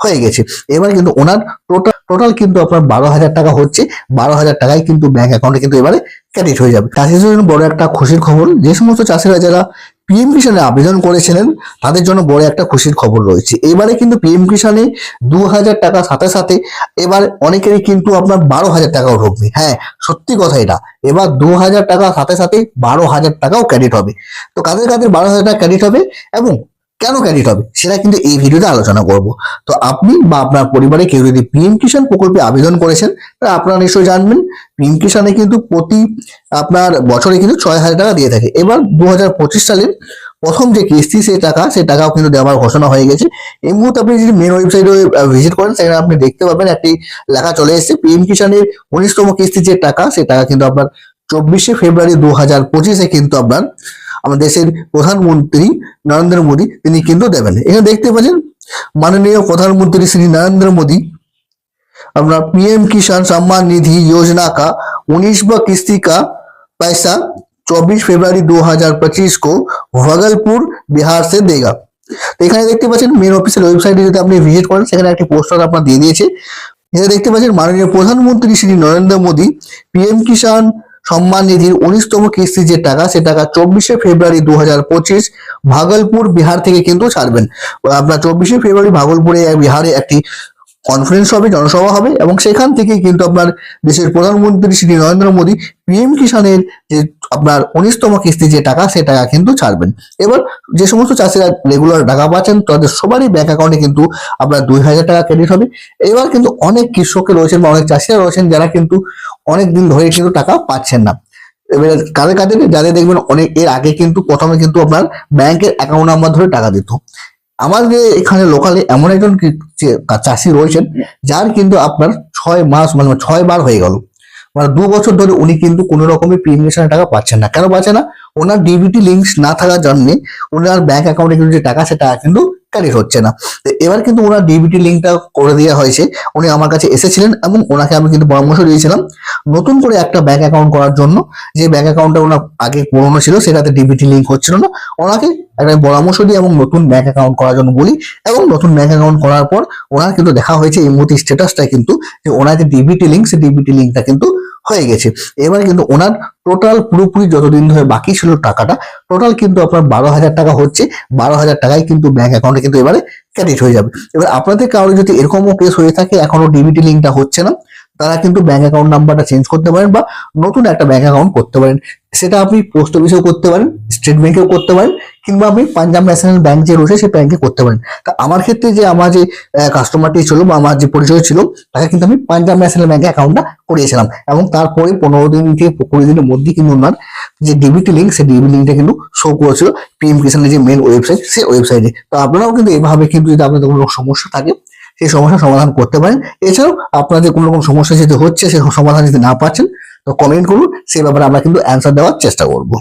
হয়ে গেছে। এবার কিন্তু ওনার টোটাল টোটাল কিন্তু আপনার বারো হাজার টাকা হচ্ছে। বারো হাজার টাকায় কিন্তু ব্যাংক অ্যাকাউন্টে কিন্তু এবারে ক্রেডিট হয়ে যাবে। চাষিদের জন্য বড় একটা খুশির খবর, যে সমস্ত চাষিরা যারা পিএম কিষানে আবেদন করেছিলেন, তাদের জন্য বড় একটা খুশির খবর রয়েছে। এবারে কিন্তু পিএম কিষানে দু হাজার টাকা সাথে সাথে এবার অনেকেরই কিন্তু আপনার বারো হাজার টাকাও ঢুকবে। হ্যাঁ সত্যি কথা এটা। এবার দু হাজার টাকা সাথে সাথে বারো হাজার টাকাও ক্রেডিট হবে। তো কাদের কাদের বারো হাজার টাকা ক্রেডিট হবে? এবং কেন ক্রেডিট হবে? সেটা কিন্তু এই ভিডিওতে আলোচনা করব। তো আপনি বা আপনার পরিবারে কেউ যদি পিএম কিষাণ প্রকল্পে আবেদন করেছেন, তাহলে আপনারা নিশ্চয়ই জানবেন পিএম কিষাণে কিন্তু প্রতি আপনার বছরে কিন্তু ছয় হাজার টাকা দিয়ে থাকে। এবার দু হাজার পঁচিশ সালের প্রথম যে কিস্তি, সেই টাকা, সেই টাকাও কিন্তু দেওয়ার ঘোষণা হয়ে গেছে। এই মুহূর্তে আপনি যদি মেন ওয়েবসাইটে ভিজিট করেন, সেখানে আপনি দেখতে পাবেন একটি লেখা চলে এসেছে পিএম কিষাণের উনিশতম কিস্তির যে টাকা, সেই টাকা কিন্তু আপনার চব্বিশে ফেব্রুয়ারি দু হাজার পঁচিশে কিন্তু আপনার আমাদের দেশের প্রধানমন্ত্রী নরেন্দ্র মোদী তিনি কিন্তু দেবেন এখানে দেখতে পাচ্ছেন মাননীয় প্রধানমন্ত্রী শ্রী नरेंद्र मोदी अपना पीएम किसान सम्मान निधि योजना का उन्नीसवा किस्ती का पैसा 24 फरवरी 2025 को भगलपुर बिहार से देगा তো এখানে দেখতে পাচ্ছেন মেন অফিসের ওয়েবসাইটে যদি আপনি ভিজিট করেন সেখানে একটি পোস্টার আপনার দিয়ে দিয়েছে এখানে দেখতে পাচ্ছেন মাননীয় প্রধানমন্ত্রী শ্রী নরেন্দ্র মোদী পিএম কিষাণ সম্মান নিধির উনিশতম কিস্তি যে টাকা, সে টাকা চব্বিশে ফেব্রুয়ারি দু হাজার পঁচিশ ভাগলপুর বিহার থেকে কিন্তু ছাড়বেন। আপনার চব্বিশে ফেব্রুয়ারি ভাগলপুরে বিহারে একটি কনফারেন্স হবে, জনসভা হবে এবং সেখান থেকে কিন্তু আপনার দেশের প্রধানমন্ত্রী শ্রী নরেন্দ্র মোদী পিএম কিষানের যে আপনার উনিশতম কিস্তি যে টাকা, সে টাকা কিন্তু ছাড়বেন। এবার যে সমস্ত চাষিরা রেগুলার টাকা পাচ্ছেন, তাদের সবারই ব্যাংক অ্যাকাউন্টে কিন্তু আপনার দুই হাজার টাকা ক্রেডিট হবে। এবার কিন্তু অনেক কৃষকের রয়েছেন বা অনেক চাষিরা রয়েছেন যারা কিন্তু অনেক দিন ধরে কিন্তু টাকা পাচ্ছেন না। এবার কাদের কাদের, যাদের দেখবেন অনেক, এর আগে কিন্তু প্রথমে কিন্তু আপনার ব্যাংকের অ্যাকাউন্ট নাম্বার ধরে টাকা দিত। আমাদের এখানে লোকালে এমন একজন চাষি রয়েছেন, যার কিন্তু আপনার ছয় মাস মানে ছয় বার হয়ে গেল। মানে দু বছর ধরে উনি কিন্তু কোনো রকমের প্রিমিয়েশনের টাকা পাচ্ছেন না। কেন পাচ্ছে না? ওনার ডিবিটি লিঙ্কস না থাকার জন্য ওনার ব্যাংক অ্যাকাউন্টে কিন্তু যে টাকা, সেটা কিন্তু ক্রেডিট হচ্ছে না। তো এবার কিন্তু ওনার ডিবিটি লিঙ্কটা করে দেওয়া হয়েছে। উনি আমার কাছে এসেছিলেন এবং ওনাকে আমি কিন্তু পরামর্শ দিয়েছিলাম নতুন করে একটা ব্যাঙ্ক অ্যাকাউন্ট করার জন্য। যে ব্যাঙ্ক অ্যাকাউন্টটা ওনার আগে পুরনো ছিল, সেটাতে ডিবিটি লিঙ্ক হচ্ছিল না। ওনাকে একটা পরামর্শ দিই এবং নতুন ব্যাঙ্ক অ্যাকাউন্ট করার জন্য বলি এবং নতুন ব্যাঙ্ক অ্যাকাউন্ট করার পর ওনার কিন্তু দেখা হয়েছে এই মুহূর্তে স্ট্যাটাসটা কিন্তু যে ওনার যে ডিবিটি লিঙ্ক সেই ডিবিটি লিঙ্কটা কিন্তু হয়ে গেছে। এবার কিন্তু ওনার টোটাল পুরোপুরি যতদিন ধরে বাকি ছিল টাকাটা টোটাল কিন্তু আপনার বারো হাজার টাকা হচ্ছে। বারো হাজার টাকায় কিন্তু ব্যাংক অ্যাকাউন্টে কিন্তু এবারে ক্রেডিট হয়ে যাবে। এবার আপনাদের কারণে যদি এরকমও কেস হয়ে থাকে, এখনও ডিবিটি লিঙ্কটা হচ্ছে না, তারা কিন্তু ব্যাংক অ্যাকাউন্ট নাম্বারটা চেঞ্জ করতে পারেন বা নতুন একটা ব্যাংক অ্যাকাউন্ট করতে পারেন। সেটা আপনি পোস্ট অফিসেও করতে পারেন স্টেট ব্যাংকেও করতে পারেন কিংবা আপনি পাঞ্জাব ন্যাশনাল ব্যাংক যে রয়েছে, সেই ব্যাংকে করতে পারেন। তা আমার ক্ষেত্রে যে আমার যে কাস্টমারটি ছিল বা আমার যে পরিচয় ছিল, তাকে কিন্তু আমি পাঞ্জাব ন্যাশনাল ব্যাংকে অ্যাকাউন্টটা করিয়েছিলাম। এবং তারপরে পনেরো দিন থেকে কুড়ি দিনের মধ্যে কিন্তু ওনার যে ডিবিটি লিঙ্ক সেই ডিবি লিঙ্কটা কিন্তু শো করেছিল পিএম কিষানের যে মেন ওয়েবসাইট সেই ওয়েবসাইটে তো আপনারাও কিন্তু এভাবে কিন্তু যদি আপনাদের কোনো সমস্যা থাকে, সেই সমস্যার সমাধান করতে পারেন। এছাড়াও আপনাদের কোনো রকম সমস্যা যদি হচ্ছে, সেই সমাধান যদি না পাচ্ছেন, তো কমেন্ট করুন সেই ব্যাপারে আমরা কিন্তু অ্যান্সার দেওয়ার চেষ্টা করব।